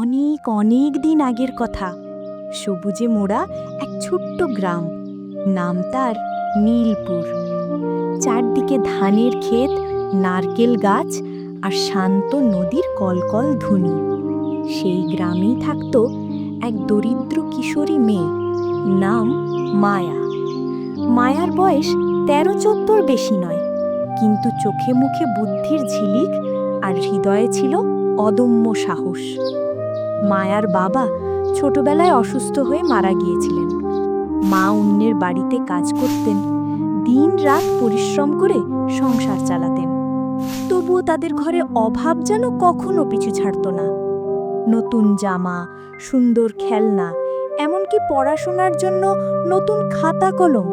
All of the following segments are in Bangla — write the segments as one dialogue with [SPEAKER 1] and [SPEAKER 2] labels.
[SPEAKER 1] অনেক অনেক দিন আগের কথা। সবুজে মোড়া এক ছোট্ট গ্রাম। নাম তার নীলপুর। চারদিকে ধানের ক্ষেত, নারকেল গাছ আর শান্ত নদীর কলকল ধ্বনি সেই গ্রামেই থাকত এক দরিদ্র কিশোরী মেয়ে। নাম মায়া। মায়ার বয়স তেরো চোদ্দোর বেশি নয়, কিন্তু চোখে মুখে বুদ্ধির ঝিলিক আর হৃদয়ে ছিল অদম্য সাহস। মায়ার বাবা ছোটবেলায় অসুস্থ হয়ে মারা গিয়েছিলেন। মা অন্যের বাড়িতে কাজ করতেন, দিন রাত পরিশ্রম করে সংসার চালাতেন। তবুও তাদের ঘরে অভাব যেন কখনো পিছু ছাড়ত না। নতুন জামা, সুন্দর খেলনা, এমনকি পড়াশোনার জন্য নতুন খাতা কলম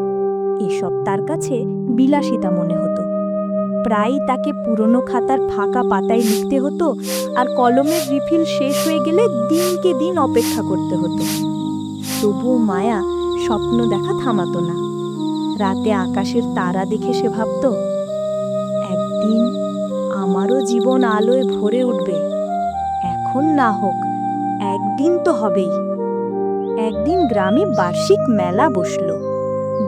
[SPEAKER 1] এসব তার কাছে বিলাসিতা মনে হতো। প্রায়ই তাকে পুরনো খাতার ফাঁকা পাতায় লিখতে হতো আর কলমের রিফিল শেষ হয়ে গেলে দিনকে দিন অপেক্ষা করতে হতো। তবুও মায়া স্বপ্ন দেখা থামাতো না। রাতে আকাশের তারা দেখে সে ভাবত, একদিন আমারও জীবন আলোয় ভরে উঠবে। এখন না হোক, একদিন তো হবেই। একদিন গ্রামে বার্ষিক মেলা বসল।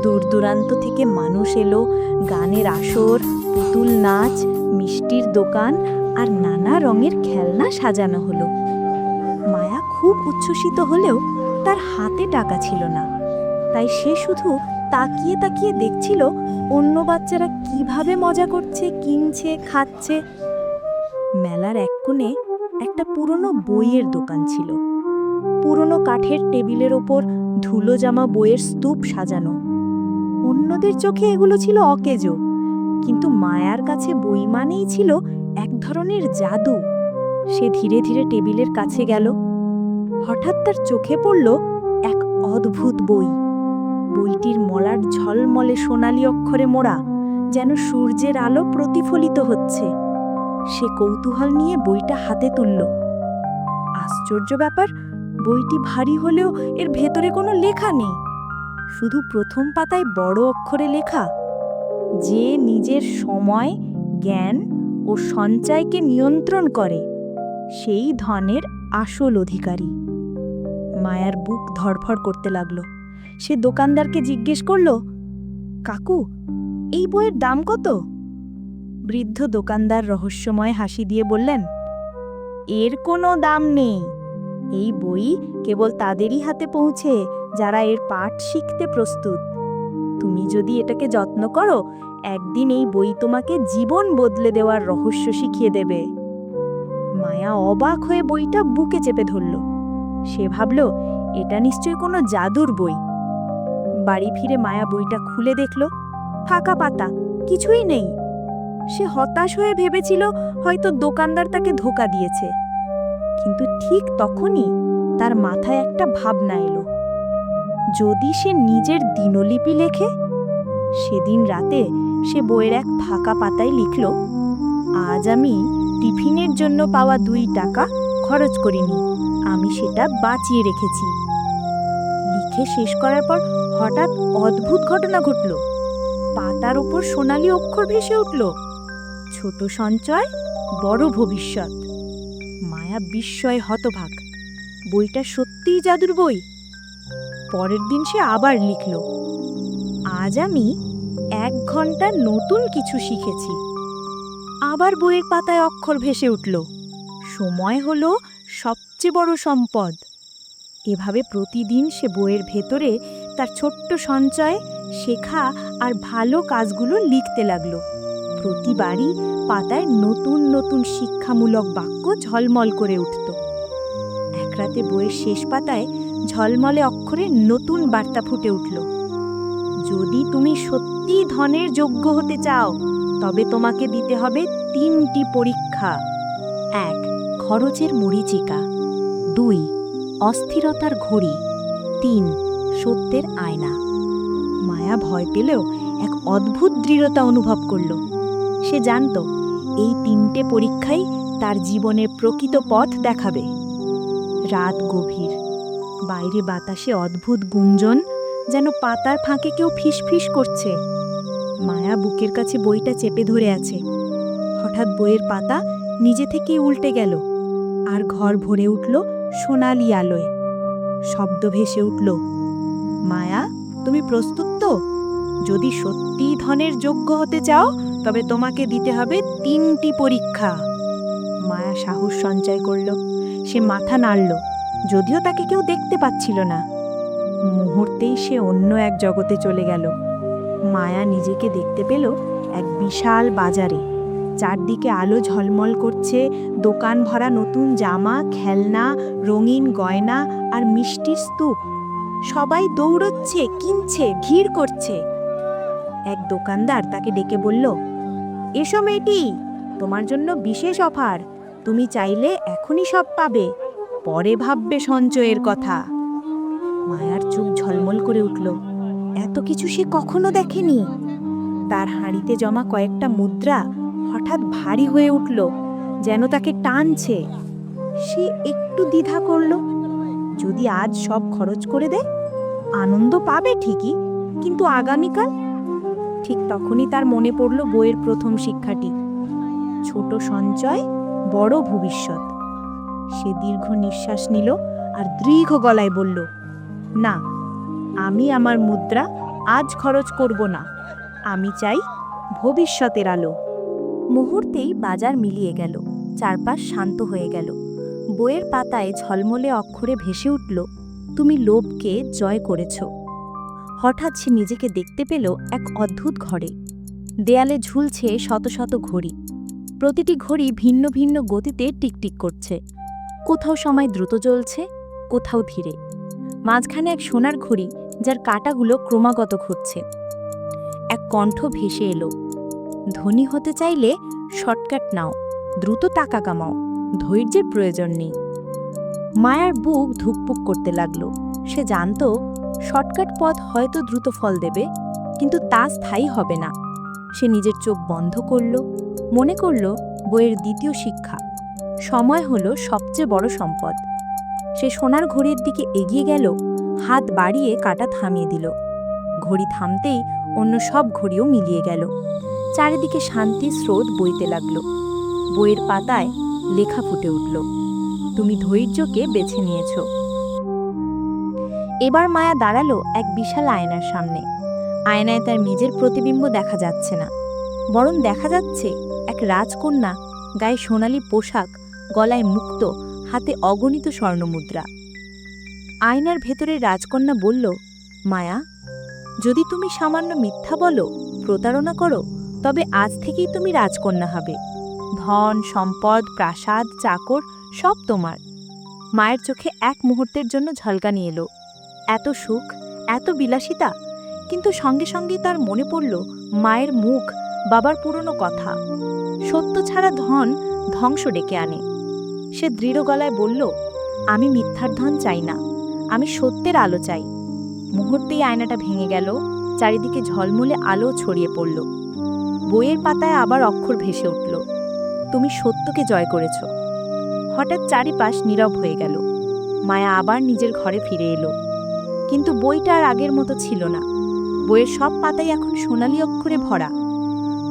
[SPEAKER 1] দূর দূরান্ত থেকে মানুষ এলো। গানের আসর, পুতুল নাচ, মিষ্টির দোকান আর নানা রঙের খেলনা সাজানো হলো। মায়া খুব উচ্ছ্বসিত হলেও তার হাতে টাকা ছিল না। তাই সে শুধু তাকিয়ে তাকিয়ে দেখছিল অন্য বাচ্চারা কীভাবে মজা করছে, কিনছে, খাচ্ছে। মেলার এক কোণে একটা পুরনো বইয়ের দোকান ছিল। পুরনো কাঠের টেবিলের ওপর ধুলো জামা বইয়ের স্তূপ সাজানো। অন্যদের চোখে এগুলো ছিল অকেজো। কিন্তু মায়ার কাছে বই মানেই ছিল এক ধরনের জাদু। সে ধীরে ধীরে টেবিলের কাছে গেল। হঠাৎ তার চোখে পড়ল এক অদ্ভুত বই। বইটির মলার ঝলমলে সোনালি অক্ষরে মোড়া, যেন সূর্যের আলো প্রতিফলিত হচ্ছে। সে কৌতূহল নিয়ে বইটা হাতে তুলল। আশ্চর্য ব্যাপার, বইটি ভারী হলেও এর ভেতরে কোনো লেখা নেই। শুধু প্রথম পাতায় বড় অক্ষরে লেখা। যে নিজের সময়, জ্ঞান ও সঞ্চয়কে নিয়ন্ত্রণ করে, সেই ধনের আসল অধিকারী। মায়ার বুক ধড়ফড় করতে লাগল। সে দোকানদারকে জিজ্ঞেস করল, কাকু, এই বইয়ের দাম কত? বৃদ্ধ দোকানদার রহস্যময় হাসি দিয়ে বললেন, এর কোনো দাম নেই। এই বই কেবল তাদেরই হাতে পৌঁছে। যারা এর পাঠ শিখতে প্রস্তুত। তুমি যদি এটাকে যত্ন করো, একদিন এই বই তোমাকে জীবন বদলে দেওয়ার রহস্য শিখিয়ে দেবে। মায়া অবাক হয়ে বইটা বুকে চেপে ধরল। সে ভাবল, এটা নিশ্চয়ই কোনো জাদুর বই। বাড়ি ফিরে মায়া বইটা খুলে দেখল। ফাঁকা পাতা, কিছুই নেই। সে হতাশ হয়ে ভেবেছিল, হয়তো দোকানদার তাকে ধোকা দিয়েছে। কিন্তু ঠিক তখনই তার মাথায় একটা ভাবনা এলো। যদি সে নিজের দিনলিপি লেখে, সেদিন রাতে সে বইয়ের এক ফাঁকা পাতায় লিখল, আজ আমি টিফিনের জন্য পাওয়া দুই টাকা খরচ করিনি, আমি সেটা বাঁচিয়ে রেখেছি। লিখে শেষ করার পর হঠাৎ অদ্ভুত ঘটনা ঘটল। পাতার ওপর সোনালি অক্ষর ভেসে উঠল, ছোট সঞ্চয়, বড় ভবিষ্যৎ। মায়া বিস্ময় হতভাগ, বইটা সত্যিই জাদুর বই? পরের দিন সে আবার লিখল, আজ আমি এক ঘণ্টা নতুন কিছু শিখেছি। আবার বইয়ের পাতায় অক্ষর ভেসে উঠল, সময় হল সবচেয়ে বড় সম্পদ। এভাবে প্রতিদিন সে বইয়ের ভেতরে তার ছোট্ট সঞ্চয়, শেখা আর ভালো কাজগুলো লিখতে লাগল। প্রতিবারই পাতায় নতুন নতুন শিক্ষামূলক বাক্য ঝলমল করে উঠত। এক রাতে বইয়ের শেষ পাতায় ঝলমলে অক্ষরে নতুন বার্তা ফুটে উঠল। যদি তুমি সত্যি ধনের যোগ্য হতে চাও, তবে তোমাকে দিতে হবে তিনটি পরীক্ষা। এক, খরচের মরিচিকা। দুই, অস্থিরতার ঘড়ি। তিন, সত্যের আয়না। মায়া ভয় পেলেও এক অদ্ভুত দৃঢ়তা অনুভব করল। সে জানত, এই তিনটে পরীক্ষাই তার জীবনের প্রকৃত পথ দেখাবে। রাত গভীর। বাইরে বাতাসে অদ্ভুত গুঞ্জন, যেন পাতার ফাঁকে কেউ ফিসফিস করছে। মায়া বুকের কাছে বইটা চেপে ধরে আছে। হঠাৎ বইয়ের পাতা নিজে থেকেই উল্টে গেল আর ঘর ভরে উঠল সোনালি আলোয়। শব্দ ভেসে উঠল, মায়া, তুমি প্রস্তুত তো? যদি সত্যি ধনের যোগ্য হতে চাও, তবে তোমাকে দিতে হবে তিনটি পরীক্ষা। মায়া সাহস সঞ্চয় করল। সে মাথা নাড়ল। যদিও তাকে কেউ দেখতে পাচ্ছিল না। মুহূর্তেই সে অন্য এক জগতে চলে গেল। মায়া নিজেকে দেখতে পেল এক বিশাল বাজারে। চারদিকে আলো ঝলমল করছে, দোকান ভরা নতুন জামা, খেলনা, রঙিন গয়না আর মিষ্টির স্তূপ। সবাই দৌড়চ্ছে, কিনছে, ভিড় করছে। এক দোকানদার তাকে ডেকে বলল, এসো মেয়েটি, তোমার জন্য বিশেষ অফার। তুমি চাইলে এখনই সব পাবে। পরে ভাববে সঞ্চয়ের কথা। মায়ার চোখ ঝলমল করে উঠল। এত কিছু সে কখনো দেখেনি। তার হাঁড়িতে জমা কয়েকটা মুদ্রা হঠাৎ ভারী হয়ে উঠল, যেন তাকে টানছে। সে একটু দ্বিধা করল, যদি আজ সব খরচ করে দেয়, আনন্দ পাবে ঠিকই, কিন্তু আগামীকাল? ঠিক তখনই তার মনে পড়ল বইয়ের প্রথম শিক্ষাটি। ছোট সঞ্চয়, বড় ভবিষ্যৎ। সে দীর্ঘ নিঃশ্বাস নিল আর দীর্ঘ গলায় বলল, না, আমি আমার মুদ্রা আজ খরচ করব না। আমি চাই ভবিষ্যতের আলো। মুহূর্তেই বাজার মিলিয়ে গেল, চারপাশ শান্ত হয়ে গেল। বইয়ের পাতায় ঝলমলে অক্ষরে ভেসে উঠল, তুমি লোভকে জয় করেছ। হঠাৎ সে নিজেকে দেখতে পেল এক অদ্ভুত ঘরে। দেয়ালে ঝুলছে শত শত ঘড়ি। প্রতিটি ঘড়ি ভিন্ন ভিন্ন গতিতে টিকটিক করছে। কোথাও সময় দ্রুত জ্বলছে, কোথাও ধীরে। মাঝখানে এক সোনার ঘড়ি, যার কাঁটাগুলো ক্রমাগত ঘুরছে। এক কণ্ঠ ভেসে এলো, ধনী হতে চাইলে শর্টকাট নাও, দ্রুত টাকা কামাও, ধৈর্যের প্রয়োজন নেই। মায়ার বুক ধুকপুক করতে লাগল। সে জানতো, শর্টকাট পথ হয়তো দ্রুত ফল দেবে, কিন্তু তা স্থায়ী হবে না। সে নিজের চোখ বন্ধ করল, মনে করল বইয়ের দ্বিতীয় শিক্ষা। সময় হলো সবচেয়ে বড় সম্পদ। সে সোনার ঘড়ির দিকে এগিয়ে গেল, হাত বাড়িয়ে কাটা থামিয়ে দিল। ঘড়ি থামতেই অন্য সব ঘড়িও মিলিয়ে গেল। চারিদিকে শান্তির স্রোত বইতে লাগল। বইয়ের পাতায় লেখা ফুটে উঠল, তুমি ধৈর্যকে বেছে নিয়েছ। এবার মায়া দাঁড়াল এক বিশাল আয়নার সামনে। আয়নায় তার নিজের প্রতিবিম্ব দেখা যাচ্ছে না, বরং দেখা যাচ্ছে এক রাজকন্যা গায়ে সোনালি পোশাক গলায় মুক্ত, হাতে অগণিত স্বর্ণমুদ্রা। আয়নার ভেতরে রাজকন্যা বলল, মায়া, যদি তুমি সামান্য মিথ্যা বলো, প্রতারণা করো, তবে আজ থেকেই তুমি রাজকন্যা হবে। ধন, সম্পদ, প্রাসাদ, চাকর, সব তোমার। মায়ের চোখে এক মুহূর্তের জন্য ঝলকানি এলো। এত সুখ, এত বিলাসিতা, কিন্তু সঙ্গে সঙ্গে তার মনে পড়ল মায়ের মুখ, বাবার পুরনো কথা। সত্য ছাড়া ধন ধ্বংস ডেকে আনে। সে দৃঢ় গলায় বলল, আমি মিথ্যার ধন চাই না। আমি সত্যের আলো চাই। মুহূর্তেই আয়নাটা ভেঙে গেল, চারিদিকে ঝলমলে আলো ছড়িয়ে পড়ল। বইয়ের পাতায় আবার অক্ষর ভেসে উঠল, তুমি সত্যকে জয় করেছ। হঠাৎ চারিপাশ নীরব হয়ে গেল। মায়া আবার নিজের ঘরে ফিরে এলো। কিন্তু বইটা আর আগের মতো ছিল না। বইয়ের সব পাতাই এখন সোনালি অক্ষরে ভরা।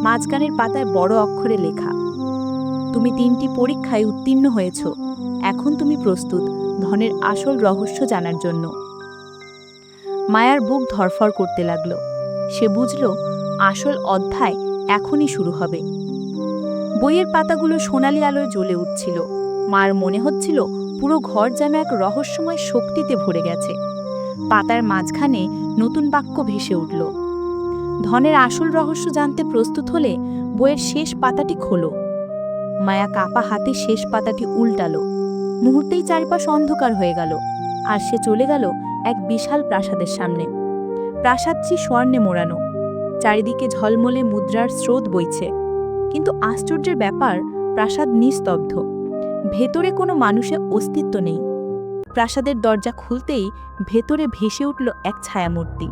[SPEAKER 1] মাঝখানের পাতায় বড় অক্ষরে লেখা। তুমি তিনটি পরীক্ষায় উত্তীর্ণ হয়েছ। এখন তুমি প্রস্তুত ধনের আসল রহস্য জানার জন্য। মায়ার বুক ধরফর করতে লাগল। সে বুঝল, আসল অধ্যায় এখনই শুরু হবে। বইয়ের পাতাগুলো সোনালি আলোয় জ্বলে উঠছিল। মার মনে হচ্ছিল পুরো ঘর যেন এক রহস্যময় শক্তিতে ভরে গেছে। পাতার মাঝখানে নতুন বাক্য ভেসে উঠল। ধনের আসল রহস্য জানতে প্রস্তুত হলে বইয়ের শেষ পাতাটি খোলো। মায়া কাপা হাতে শেষ পাতাটি উল্টালো। মুহূর্তেই চারপাশ অন্ধকার হয়ে গেল, আর সে চলে গেল এক বিশাল প্রাসাদের সামনে। প্রাসাদটি স্বর্ণে মোড়ানো। চারিদিকে ঝলমলে মুদ্রার স্রোত বইছে। কিন্তু আশ্চর্যের ব্যাপার, প্রাসাদ নিস্তব্ধ। ভেতরে কোনো মানুষের অস্তিত্ব নেই। প্রাসাদের দরজা খুলতেই ভেতরে ভেসে উঠল এক ছায়ামূর্তি।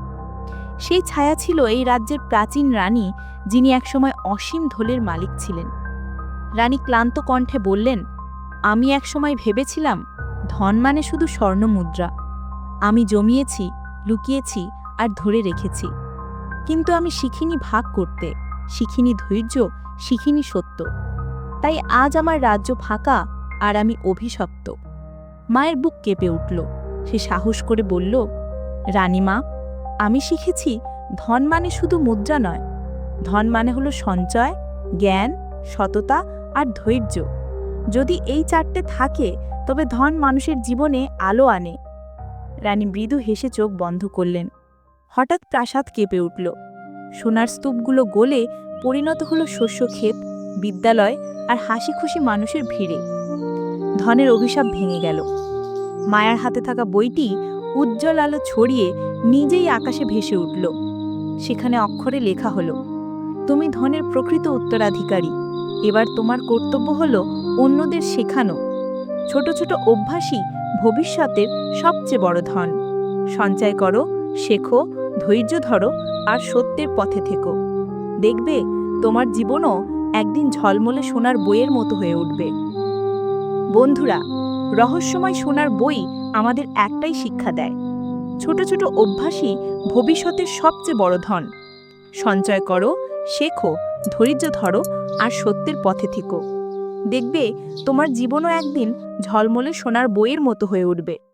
[SPEAKER 1] সেই ছায়া ছিল এই রাজ্যের প্রাচীন রানী, যিনি একসময় অসীম ধোলের মালিক ছিলেন। রানী ক্লান্ত কণ্ঠে বললেন, আমি একসময় ভেবেছিলাম, ধন মানে শুধু স্বর্ণ মুদ্রা। আমি জমিয়েছি, লুকিয়েছি আর ধরে রেখেছি। কিন্তু আমি শিখিনি ভাগ করতে, শিখিনি ধৈর্য, শিখিনি সত্য। তাই আজ আমার রাজ্য ফাঁকা আর আমি অভিশপ্ত। মায়ের বুক কেঁপে উঠল। সে সাহস করে বলল রানীমা আমি শিখেছি ধন মানে শুধু মুদ্রা নয়। ধন মানে হলো সঞ্চয়, জ্ঞান, সততা আর ধৈর্য। যদি এই চারটে থাকে, তবে ধন মানুষের জীবনে আলো আনে। রানী মৃদু হেসে চোখ বন্ধ করলেন। হঠাৎ প্রাসাদ কেঁপে উঠল। সোনার স্তূপগুলো গলে পরিণত হলো শস্যক্ষেত বিদ্যালয় আর হাসি খুশি মানুষের ভিড়ে। ধনের অভিশাপ ভেঙে গেল। মায়ার হাতে থাকা বইটি উজ্জ্বল আলো ছড়িয়ে নিজেই আকাশে ভেসে উঠল। সেখানে অক্ষরে লেখা হলো, তুমি ধনের প্রকৃত উত্তরাধিকারী। এবার তোমার কর্তব্য হলো অন্যদের শেখানো। ছোট ছোট অভ্যাসই ভবিষ্যতের সবচেয়ে বড় ধন। সঞ্চয় করো, শেখো, ধৈর্য ধরো আর সত্যের পথে থেকো। দেখবে তোমার জীবনও একদিন ঝলমলে সোনার বইয়ের মতো হয়ে উঠবে। বন্ধুরা, রহস্যময় সোনার বই আমাদের একটাই শিক্ষা দেয়। ছোট ছোট অভ্যাসই ভবিষ্যতের সবচেয়ে বড় ধন। সঞ্চয় করো শেখো, ধৈর্য ধরো আর সত্যের পথে থেকো। দেখবে তোমার জীবনও একদিন ঝলমলে সোনার বইয়ের মতো হয়ে উঠবে।